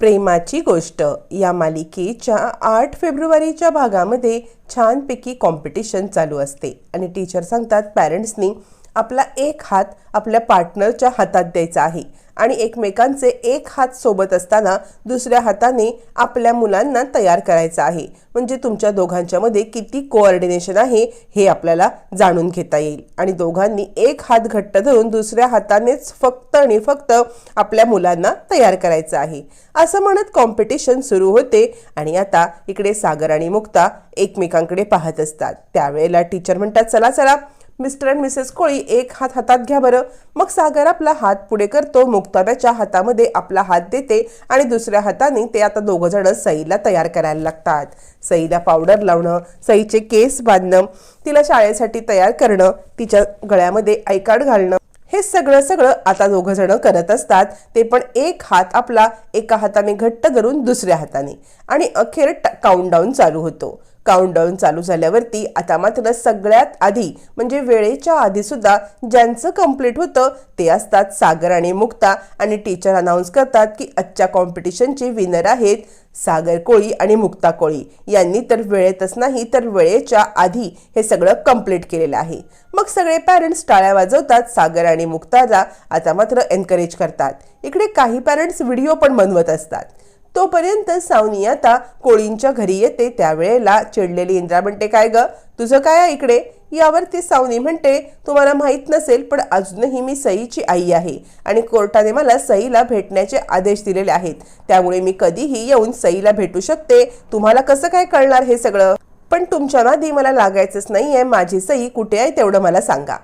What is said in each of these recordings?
प्रेमाची गोष्ट. या मालिकेच्या आठ फेब्रुवारीच्या भागामध्ये छानपैकी कॉम्पिटिशन चालू असते. आणि टीचर सांगतात पॅरेंट्सनी आपला एक हात आपल्या पार्टनरच्या हातात द्यायचा आहे. आणि एकमेकांचे एक हात सोबत असताना दुसऱ्या हाताने आपल्या मुलांना तयार करायचं आहे. म्हणजे तुमच्या दोघांच्यामध्ये किती कोऑर्डिनेशन आहे हे आपल्याला जाणून घेता येईल. आणि दोघांनी एक हात घट्ट धरून दुसऱ्या हातानेच फक्त आणि फक्त आपल्या मुलांना तयार करायचं आहे. असं म्हणत कॉम्पिटिशन सुरू होते आणि आता इकडे सागर आणि मुक्ता एकमेकांकडे पाहत असतात. त्यावेळेला टीचर म्हणतात चला चला मिस्टर अँड मिसेस कोळी एक हात हातात घ्या बरं. मग सागर आपला हात पुढे करतो मुक्ताब्याच्या हातामध्ये आपला हात देते आणि दुसऱ्या हाताने ते आता दोघं जण सईला तयार करायला लागतात. सईला पावडर लावणं सईचे केस बांधणं तिला शाळेसाठी तयार करणं तिच्या गळ्यामध्ये ऐकाड घालणं हे सगळं सगळं आता दोघं जण करत असतात. ते पण एक हात आपला एका हाताने घट्ट धरून दुसऱ्या हाताने. आणि अखेर काउंटडाऊन चालू होतो. काउंटडाऊन चालू झाल्यावरती आता मात्र सगळ्यात आधी म्हणजे वेळेच्या आधी सुद्धा ज्यांचं कंप्लीट होतं ते असतात सागर आणि मुक्ता. आणि टीचर अनाऊन्स करतात की आजच्या कॉम्पिटिशनचे विनर आहेत सागर कोळी आणि मुक्ता कोळी. यांनी तर वेळेतच नाही तर वेळेच्या आधी हे सगळं कंप्लीट केलेलं आहे. मग सगळे पॅरेंट्स टाळ्या वाजवतात सागर आणि मुक्ताला. आता मात्र एनकरेज करतात. इकडे काही पॅरेंट्स व्हिडिओ पण बनवत असतात. तोपर्यंत सावनी आता कोळींच्या घरी येते. त्यावेळेला चिडलेली इंद्रा म्हणते काय ग? तुझं काय इकडे इकडे? यावरती सावनी म्हणते तुम्हाला माहीत नसेल पण अजूनही मी सईची आई आहे आणि कोर्टाने मला सईला भेटण्याचे आदेश दिलेले आहेत. त्यामुळे मी कधीही येऊन सईला भेटू शकते. तुम्हाला कसं काय कळणार हे सगळं? पण तुमच्या नादी मला लागायचंच नाही आहे माझी सई कुठे आहे तेवढं मला सांगा.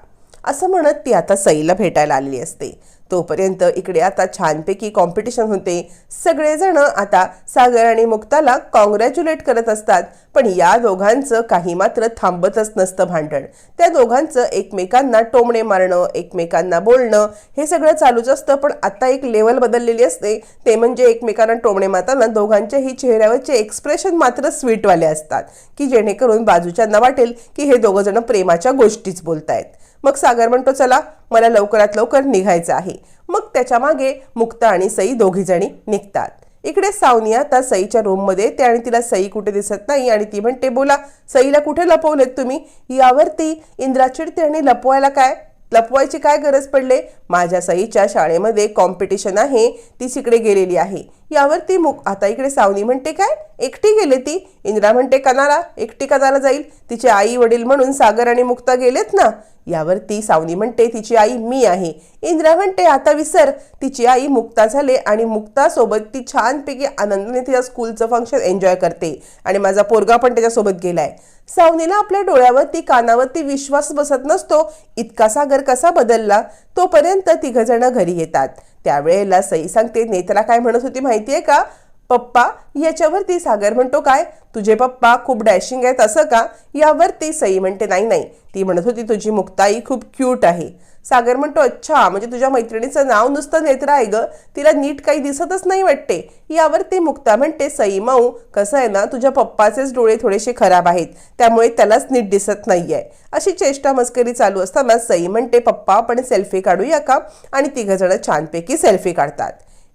असं म्हणत ती आता सईला भेटायला आलेली असते. तोपर्यंत इकडे आता छानपैकी कॉम्पिटिशन होते. सगळेजण आता सागर आणि मुक्ताला कॉंग्रॅच्युलेट करत असतात. पण या दोघांचं काही मात्र थांबतच नसतं भांडण. त्या दोघांचं एकमेकांना टोमणे मारणं एकमेकांना बोलणं हे सगळं चालूच असतं. पण आता एक लेवल बदललेली असते. ते म्हणजे एकमेकांना टोमणे मारताना दोघांच्याही चेहऱ्यावरचे एक्सप्रेशन मात्र स्वीटवाले असतात. की जेणेकरून बाजूच्यांना वाटेल की हे दोघंजण प्रेमाच्या गोष्टीच बोलतायत. मग सागर म्हणतो चला मला लवकरात लवकर निघायचं आहे. मग त्याच्यामागे मुक्ता आणि सई दोघी जणी निघतात. इकडे सावनी आता सईच्या रूममध्ये ते आणि तिला सई कुठे दिसत नाही आणि ती म्हणते बोला सईला कुठे लपवलेत तुम्ही? यावरती इंद्रा चिडते आणि लपवायला काय? लपवायची काय गरज पडले? माझ्या सईच्या शाळेमध्ये कॉम्पिटिशन आहे ती तिकडे गेलेली आहे. यावर ती मुक आता इकडे सावनी म्हणते काय? एकटी गेले ती. इंद्रा म्हणते कनाला एकटी कनाला जाईल. तिचे आई वडील म्हणून सागर आणि मुक्ता गेलेत ना? यावर ती सावनी म्हणते तिची आई मी आहे. इंद्रा म्हणते आता विसर. तिची आई मुक्ता झाले आणि मुक्तासोबत ती छानपैकी आनंदाने तिच्या स्कूलचं फंक्शन एन्जॉय करते आणि माझा पोरगा पण त्याच्यासोबत गेलाय. सावनीला आपल्या डोळ्यावरती कानावरती विश्वास बसत नसतो. इतका सागर कसा बदलला? तोपर्यंत तिघजणं घरी येतात. त्यावेळेला सई सांगते नेत्रा काय म्हणत होती माहितीये का? पप्पा याच्यावरती सागर म्हणतो काय? तुझे पप्पा खूप डॅशिंग आहेत असं का? यावरती सई म्हणते नाही नाही. ती म्हणत होती तुझी मुक्ताई खूप क्यूट आहे. सागर म्हणतो अच्छा म्हणजे तुझ्या मैत्रिणीचं नाव नुसतं नेत्र आहे ग. तिला नीट काही दिसतच नाही वाटते. यावर ती मुक्ता म्हणते सई माऊ कसं आहे ना तुझ्या पप्पाचेच डोळे थोडेसे खराब आहेत. त्यामुळे त्यालाच नीट दिसत नाहीये. अशी चेष्टा मस्करी चालू असताना सई म्हणते पप्पा आपण सेल्फी काढूया का? आणि तिघजणं छानपैकी सेल्फी काढतात.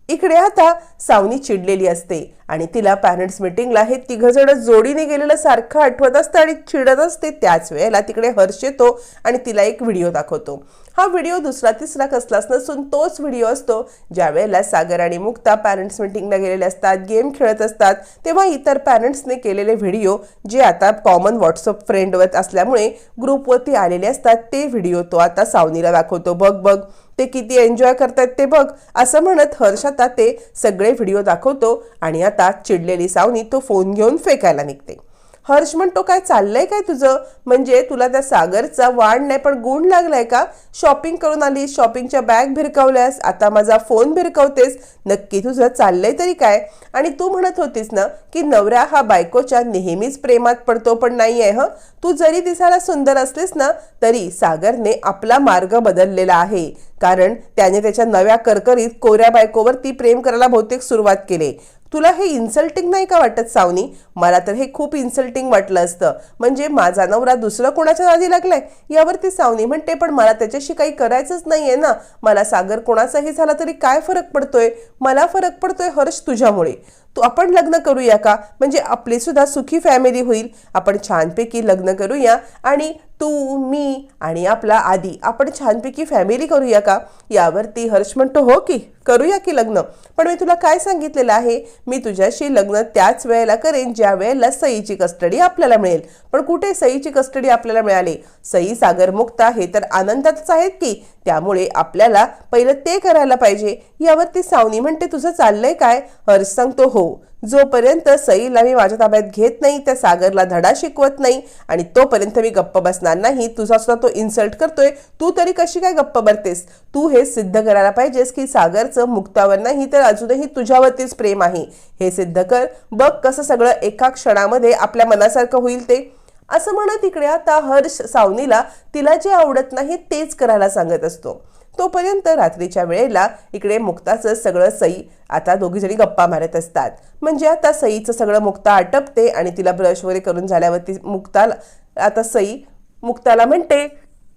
इकडे आता सावनी चिडलेली असते आणि तिला पॅरेंट्स मिटिंगला हे तिघजण जोडीने गेलेलं सारखं आठवत असतं आणि चिडत असते त्याच वेळेला तिकडे हर्ष येतो आणि तिला एक व्हिडिओ दाखवतो. हा व्हिडिओ दुसरा तिसरा कसलाच नसून तोच व्हिडिओ असतो ज्या वेळेला सागर आणि मुक्ता पॅरेंट्स मिटिंगला गेलेले असतात गेम खेळत असतात तेव्हा इतर पॅरेंट्सने केलेले व्हिडिओ जे आता कॉमन व्हॉट्सअप फ्रेंडवर असल्यामुळे ग्रुपवरती आलेले असतात ते व्हिडिओ तो आता सावनीला दाखवतो. बघ बघ ते किती एन्जॉय करतायत ते बघ असं म्हणत हर्ष आता ते सगळे व्हिडिओ दाखवतो आणि आता चिडलेली सावनी तो फोन घेऊन फेकायला निघते. हर्ष म्हणतो काय चाललंय काय तुझं? म्हणजे तुला त्या सागरचा वाढ नाही पण गुण लागलाय का? शॉपिंग करून आली शॉपिंगच्या बॅग भिरकावल्यास आता माझा फोन भिरकवतेस. नक्की तुझं चाललंय तरी काय? आणि तू म्हणत होतीस ना की नवरा हा बायकोच्या नेहमीच प्रेमात पडतो पण नाही आहे ह? तू जरी दिसायला सुंदर असलीस ना तरी सागरने आपला मार्ग बदललेला आहे. कारण त्याने त्याच्या नव्या करकरीत कोऱ्या बायकोवर ती प्रेम करायला बहुतेक सुरुवात केली. तुला हे इन्सल्टिंग नाही का वाटत सावनी? मला तर हे खूप इन्सल्टिंग वाटलं असतं. म्हणजे माझा नवरा दुसरं कोणाच्या नादी लागलाय? यावरती सावनी म्हणते पण मला त्याच्याशी काही करायचंच नाहीये ना. मला सागर कोणाचाही झाला तरी काय फरक पडतोय? मला फरक पडतोय हर्ष तुझ्यामुळे. तू आपण लग्न करूया का? म्हणजे आपली सुद्धा सुखी फॅमिली होईल. आपण छानपैकी लग्न करूया आणि तू मी आणि आपला आधी आपण छानपैकी फॅमिली करूया का? यावरती हर्ष म्हणतो हो की करूया की लग्न. पण मी तुला काय सांगितलेलं आहे? मी तुझ्याशी लग्न त्याच वेळेला करेन ज्या वेळेला सईची कस्टडी आपल्याला मिळेल. पण कुठे सईची कस्टडी आपल्याला मिळाली? सई सागर मुक्ता हे तर आनंदातच आहेत की त्यामुळे आपल्याला पहिलं ते करायला पाहिजे. यावरती सावनी म्हणते तुझं चाललंय काय? हर्ष सांगतो हो जोपर्यंत सईला मी माझ्या ताब्यात घेत नाही त्या सागरला धडा शिकवत नाही आणि तोपर्यंत मी गप्प बसणार नाही तुझा सुद्धा तो इन्सल्ट करतोय तू तरी कशी काय गप्प बरतेस? तू हे सिद्ध करायला पाहिजेस की सागरचं मुक्तावर नाही तर अजूनही तुझ्यावरतीच प्रेम आहे. हे सिद्ध कर बघ कसं सगळं एका क्षणामध्ये आपल्या मनासारखं होईल ते. असं म्हणत इकडे आता हर्ष सावनीला तिला जे आवडत नाही तेच करायला सांगत असतो. तोपर्यंत रात्रीच्या वेळेला इकडे मुक्ताचं सगळं सई आता दोघी जणी गप्पा मारत असतात. म्हणजे आता सईचं सगळं मुक्ता आटपते आणि तिला ब्रश वगैरे करून झाल्यावरती मुक्ताला आता सई मुक्ताला म्हणते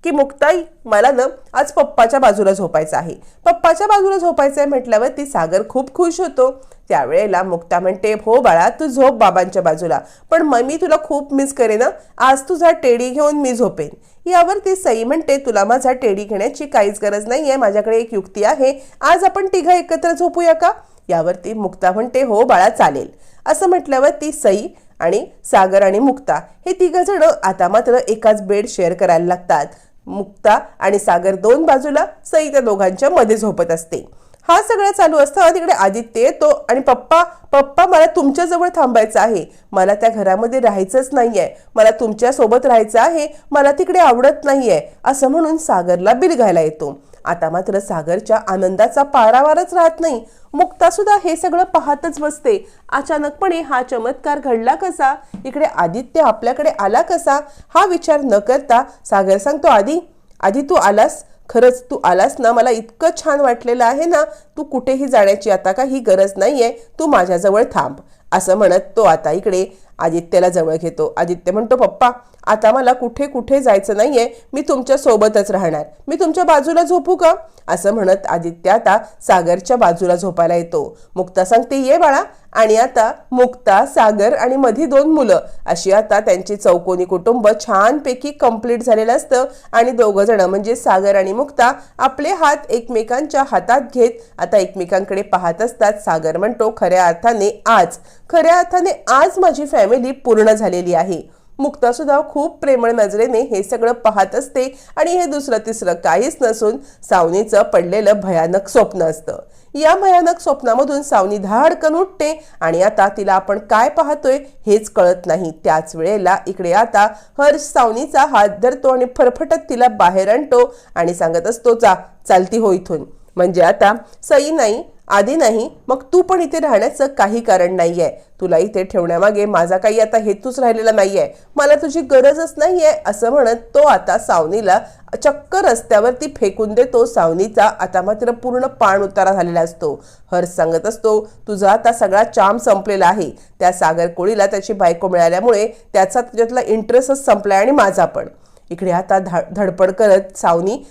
की मुक्ताई मला ना आज पप्पाच्या बाजूला झोपायचं आहे. पप्पाच्या बाजूला झोपायचं आहे म्हटल्यावर ती सागर खूप खुश होतो. त्यावेळेला मुक्ता म्हणते हो बाळा तू झोप बाबांच्या बाजूला. पण मम्मी तुला खूप मिस करेन आज तुझा टेडी घेऊन मी झोपेन. यावर ती सई म्हणते तुला माझा टेडी घेण्याची काहीच गरज नाही आहे माझ्याकडे एक युक्ती आहे. आज आपण तिघं एकत्र झोपूया का? यावरती मुक्ता म्हणते हो बाळा चालेल. असं म्हटल्यावर ती सई आणि सागर आणि मुक्ता हे तिघ जण आता मात्र एकाच बेड शेअर करायला लागतात. मुक्ता आणि सागर दोन बाजूला सई त्या दोघांच्या मध्ये झोपत असते. हा सगळं चालू असताना तिकडे आदित्य येतो आणि पप्पा पप्पा मला तुमच्याजवळ थांबायचं आहे. मला त्या घरामध्ये राहायचंच नाही आहे मला तुमच्यासोबत राहायचं आहे. मला तिकडे आवडत नाही आहे असं म्हणून सागरला बिलघायला येतो. आता मात्र सागरच्या आनंदाचा पारावारच राहत नाही. मुक्ता सुद्धा हे सगळं पाहतच बसते. अचानकपणे हा चमत्कार घडला कसा? इकडे आदित्य आपल्याकडे आला कसा? हा विचार न करता सागर सांगतो आधी आधी तू आलास? खरंच तू आलास ना? मला इतकं छान वाटलेलं आहे ना? तू कुठेही जाण्याची आता काही गरज नाहीये. तू माझ्याजवळ थांब. असं म्हणत तो आता इकडे आदित्यला जवळ घेतो. आदित्य म्हणतो पप्पा आता मला कुठे कुठे जायचं नाहीये. मी तुमच्या सोबतच राहणार. मी तुमच्या बाजूला झोपू का? असं म्हणत आदित्य आता सागरच्या बाजूला झोपायला येतो. मुक्ता सांगते ये बाळा आणि आता मुक्ता सागर आणि मधी दोन मुलं. अशी आता त्यांची चौकोनी कुटुंब छानपैकी कंप्लीट झालेलं असतं. आणि दोघं जण म्हणजे सागर आणि मुक्ता आपले हात एकमेकांच्या हातात घेत आता एकमेकांकडे पाहत असतात. सागर म्हणतो खऱ्या अर्थाने आज खऱ्या अर्थाने आज माझी फॅमिली पूर्ण झालेली आहे. मुक्ता सुद्धा खूप प्रेमळ नजरेने हे सगळं पाहत असते. आणि हे दुसरं तिसरं काहीच नसून सावनीचं पडलेलं भयानक स्वप्न असतं. या भयानक स्वप्नामधून सावनी धाडकन उठते आणि आता तिला आपण काय पाहतोय हेच कळत नाही. त्याच वेळेला इकडे आता हर्ष सावनीचा हात धरतो आणि फरफटत तिला बाहेर आणतो आणि सांगत असतो जा चालती हो इथून. म्हणजे आता सई नाही आधी नाही मग तू पण इथे राहण्याचं काही कारण नाहीये. तुला इथे ठेवण्यामागे माझा काही आता हेतूच राहिलेला नाहीये. मला तुझी गरजच नाहीये असं म्हणत तो आता सावनीला चक्क रस्त्यावरती फेकून देतो. सावनीचा आता मात्र पूर्ण पाण उतारा झालेला असतो. हर्ष सांगत असतो तुझा आता सगळा चाम संपलेला आहे. त्या सागर कोळीला त्याची बायको मिळाल्यामुळे त्याचा त्याच्यातला इंटरेस्टच संपलाय आणि माझा पण. इकडे आता धा धडपड करत सावनी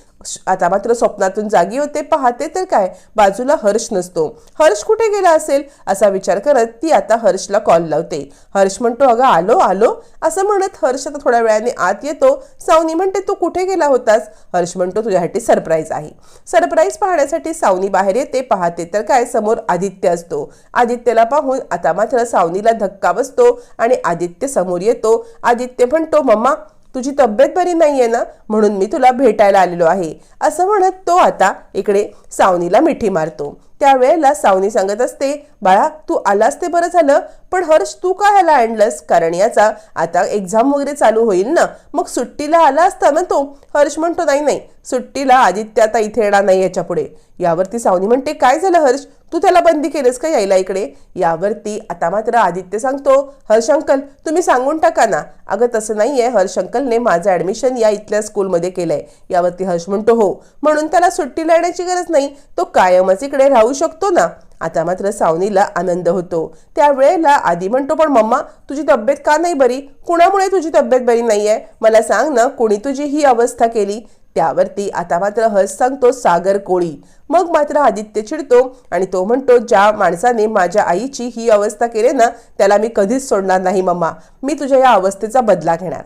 आता मात्र स्वप्नातून जागी होते पाहते तर काय? बाजूला हर्ष नसतो. हर्ष कुठे गेला असेल? असा विचार करत ती आता हर्षला कॉल लावते. हर्ष म्हणतो अगं आलो आलो. असं म्हणत हर्ष आता थोड्या वेळाने आत येतो. सावनी म्हणते तू कुठे गेला होतास? हर्ष म्हणतो तुझ्यासाठी सरप्राईज आहे. सरप्राईज पाहण्यासाठी सावनी बाहेर येते पाहते तर काय? समोर आदित्य असतो. आदित्यला पाहून आता मात्र सावनीला धक्का बसतो आणि आदित्य समोर येतो. आदित्य म्हणतो मम्मा तुझी तब्येत बरी नाहीये ना? म्हणून मी तुला भेटायला आलेलो आहे. असं म्हणत तो आता इकडे सावनीला मिठी मारतो. त्यावेळेला सावनी सांगत असते बाळा तू आलास ते बरं झालं? पण हर्ष तू का ह्याला आणलंस? कारण याचा आता एक्झाम वगैरे चालू होईल ना. मग सुट्टीला आला असता ना तो. हर्ष म्हणतो नाही नाही सुट्टीला आदित्य आता इथे येणार नाही याच्यापुढे यावरती सावनी म्हणते काय झालं हर्ष? तू त्याला बंदी केलंस का यायला इकडे? यावरती आता मात्र आदित्य सांगतो हर्ष अंकल तुम्ही सांगून टाका ना. अगं तसं नाहीये. हर्ष अंकलने माझं ऍडमिशन या इथल्या स्कूलमध्ये केलंय. यावरती हर्ष म्हणतो हो. म्हणून त्याला सुट्टीला येण्याची गरज नाही. तो कायमच इकडे राहू शकतो ना. आता मात्र सावनीला आनंद होतो. त्यावेळेला आधी म्हणतो पण मम्मा तुझी तब्येत का नाही बरी? कुणामुळे तुझी तब्येत बरी नाही आहे मला सांग ना कोणी तुझी ही अवस्था केली? त्यावरती आता मात्र हस सांगतो सागर कोळी. मग मात्र आदित्य चिडतो आणि तो म्हणतो ज्या माणसाने माझ्या आईची ही अवस्था केली ना त्याला मी कधीच सोडणार नाही मम्मा. मी तुझ्या या अवस्थेचा बदला घेणार.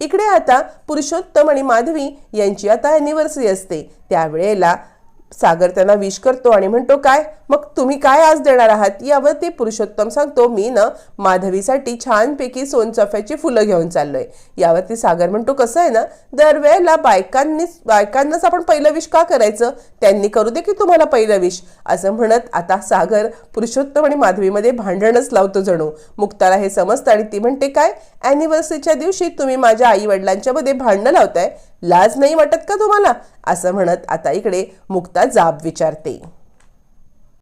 इकडे आता पुरुषोत्तम आणि माधवी यांची आता अॅनिव्हर्सरी असते. त्यावेळेला सागर त्यांना विश करतो आणि म्हणतो काय? मग तुम्ही काय आज देणार आहात? यावर ते पुरुषोत्तम सांगतो मी ना माधवीसाठी छानपैकी सोनचाफ्याची फुलं घेऊन चाललोय. यावरती सागर म्हणतो कसं आहे ना दरवेळेला बायकांनी बायकांनाच आपण पहिलं विश का करायचं? त्यांनी करू दे की तुम्हाला पहिलं विश असं म्हणत आता सागर पुरुषोत्तम आणि माधवीमध्ये भांडणच लावतो जणू. मुक्ताला हे समजतं आणि ती म्हणते काय? अॅनिव्हर्सरीच्या दिवशी तुम्ही माझ्या आई वडिलांच्या मध्ये भांडणं लावताय? लाज नाही वाटत का तुम्हाला? असं म्हणत आता इकडे मुक्ता जाब विचारते.